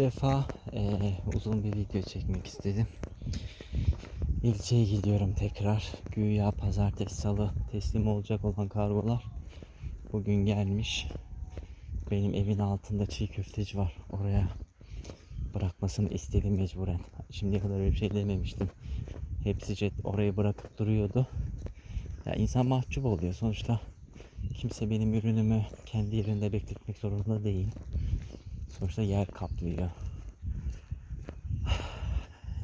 defa eee, uzun bir video çekmek istedim. İlçeye gidiyorum tekrar. Güya pazartesi salı teslim olacak olan kargolar bugün gelmiş. Benim evin altında çiğ köfteci var. Oraya bırakmasını istedim mecburen. Şimdiye kadar öyle bir şey dememiştim. Hepsi oraya bırakıp duruyordu. Ya insan mahcup oluyor sonuçta. Kimse benim ürünümü kendi yerinde bekletmek zorunda değil. Sonuçta yer kaplıyor.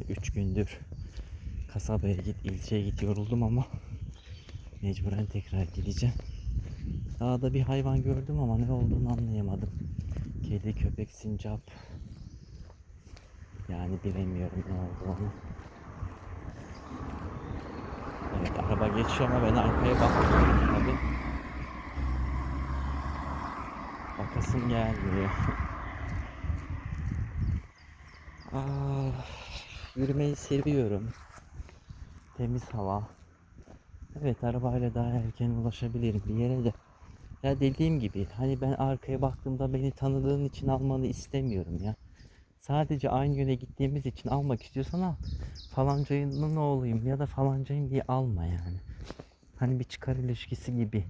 Üç gündür kasabaya git, ilçeye git yoruldum ama mecburen tekrar gideceğim. Dağda bir hayvan gördüm ama ne olduğunu anlayamadım. Kedi, köpek, sincap. Yani bilemiyorum ne olduğunu. Evet araba geçiyor ama ben arkaya bakmıyorum tabii. Bakasım gelmiyor. Ah, yürümeyi seviyorum. Temiz hava. Evet arabayla daha erken ulaşabilirim bir yere de. Ya dediğim gibi hani ben arkaya baktığımda beni tanıdığın için almanı istemiyorum ya. Sadece aynı yöne gittiğimiz için almak istiyorsan al. Falancayının oğluyum ya da falancayım diye alma yani. Hani bir çıkar ilişkisi gibi.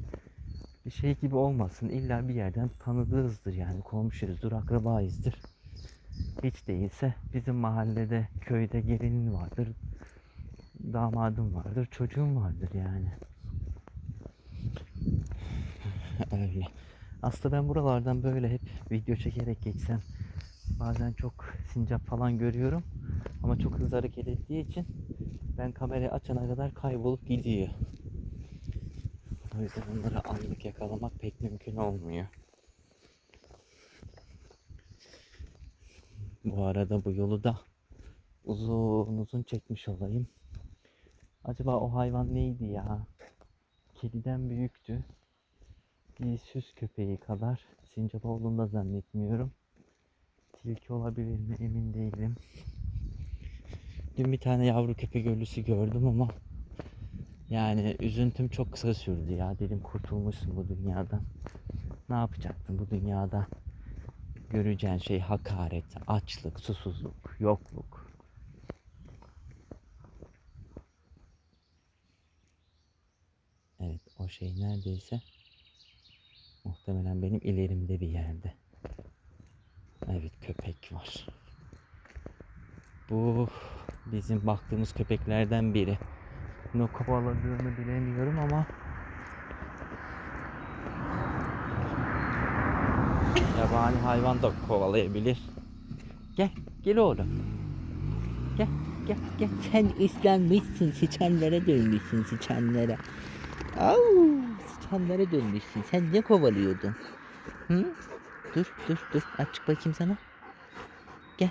Bir şey gibi olmasın. İlla bir yerden tanıdığızdır yani. Komşuyuzdur, akrabayızdır. Hiç değilse bizim mahallede, köyde gelinin vardır. Damadım vardır, çocuğum vardır yani. Öyle. Aslında ben buralardan böyle hep video çekerek geçsem bazen çok sincap falan görüyorum. Ama çok hızlı hareket ettiği için ben kamerayı açana kadar kaybolup gidiyor. O yüzden onları anlık yakalamak pek mümkün olmuyor. Bu arada bu yolu da uzun uzun çekmiş olayım. Acaba o hayvan neydi ya? Kediden büyüktü. Bir süs köpeği kadar. Sincap olduğunu da zannetmiyorum. Tilki olabilir mi emin değilim. Dün bir tane yavru köpek ölüsü gördüm ama yani üzüntüm çok kısa sürdü ya. Dedim kurtulmuşsun bu dünyadan. Ne yapacaktın bu dünyada? Göreceğin şey hakaret, açlık, susuzluk, yokluk. Evet o şey neredeyse muhtemelen benim ilerimde bir yerde. Evet köpek var. Bu bizim baktığımız köpeklerden biri. Ne kovaladığını bilemiyorum ama yabani hayvan da kovalayabilir. Gel, gel oğlum. Gel, gel, gel. Sen ıslanmışsın, sıçanlara dönmüşsün, sıçanlara. Au, sıçanlara dönmüşsün. Sen ne kovalıyordun? Hı? Dur, dur, dur. Aç bakayım sana. Gel.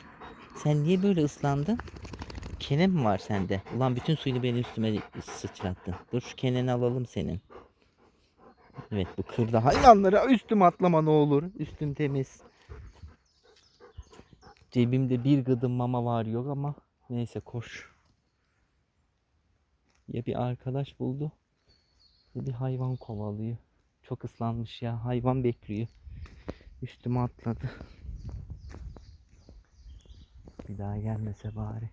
Sen niye böyle ıslandın? Kene mi var sende? Ulan bütün suyunu benim üstüme sıçrattın. Dur şu keneni alalım senin. Evet bu kırda hayvanları üstüme atlama ne olur. Üstüm temiz. Cebimde bir gıdım mama var yok ama neyse koş. Ya bir arkadaş buldu ya bir hayvan kovalıyor. Çok ıslanmış ya hayvan bekliyor. Üstüme atladı. Bir daha gelmese bari.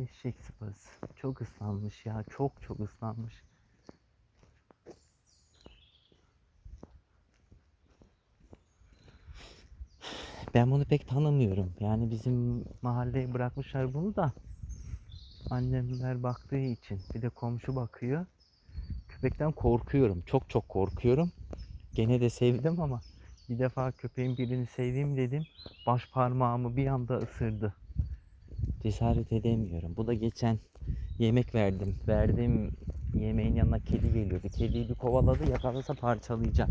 Eşek sıpası. Çok ıslanmış ya. Çok çok ıslanmış. Ben bunu pek tanımıyorum. Yani bizim mahalleye bırakmışlar bunu da. Annemler baktığı için. Bir de komşu bakıyor. Köpekten korkuyorum. Çok çok korkuyorum. Gene de sevdim ama bir defa köpeğin birini seveyim dedim. Baş parmağımı bir anda ısırdı. Cesaret edemiyorum. Bu da geçen yemek verdim. Verdiğim yemeğin yanına kedi geliyordu. Kediyi bir kovaladı yakalasa parçalayacak.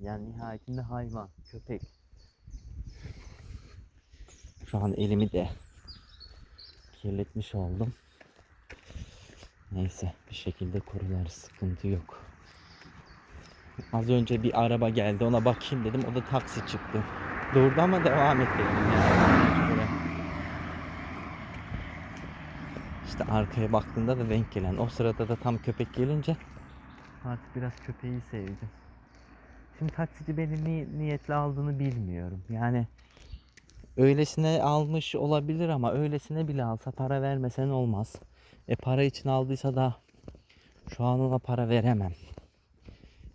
Yani nihayetinde hayvan, köpek. Şu an elimi de kirletmiş oldum. Neyse bir şekilde kurular sıkıntı yok. Az önce bir araba geldi ona bakayım dedim o da taksi çıktı. Durdu ama devam et dedim yani. İşte arkaya baktığında da denk gelen. O sırada da tam köpek gelince artık biraz köpeği sevdim. Şimdi taksici beni ni- niyetli aldığını bilmiyorum. Yani öylesine almış olabilir ama öylesine bile alsa para vermesen olmaz. E para için aldıysa da şu an ona para veremem.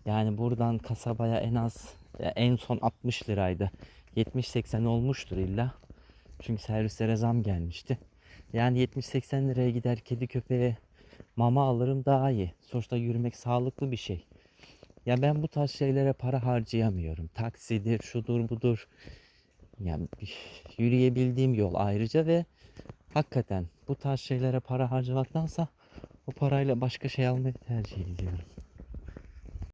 Yani buradan kasabaya en az en son 60 liraydı. 70-80 olmuştur illa. Çünkü servislere zam gelmişti. Yani 70-80 liraya gider kedi köpeğe mama alırım daha iyi. Sonuçta yürümek sağlıklı bir şey. Ya ben bu tarz şeylere para harcayamıyorum. Taksidir, şudur budur. Yani yürüyebildiğim yol ayrıca ve hakikaten bu tarz şeylere para harcamaktansa o parayla başka şey almayı tercih ediyorum.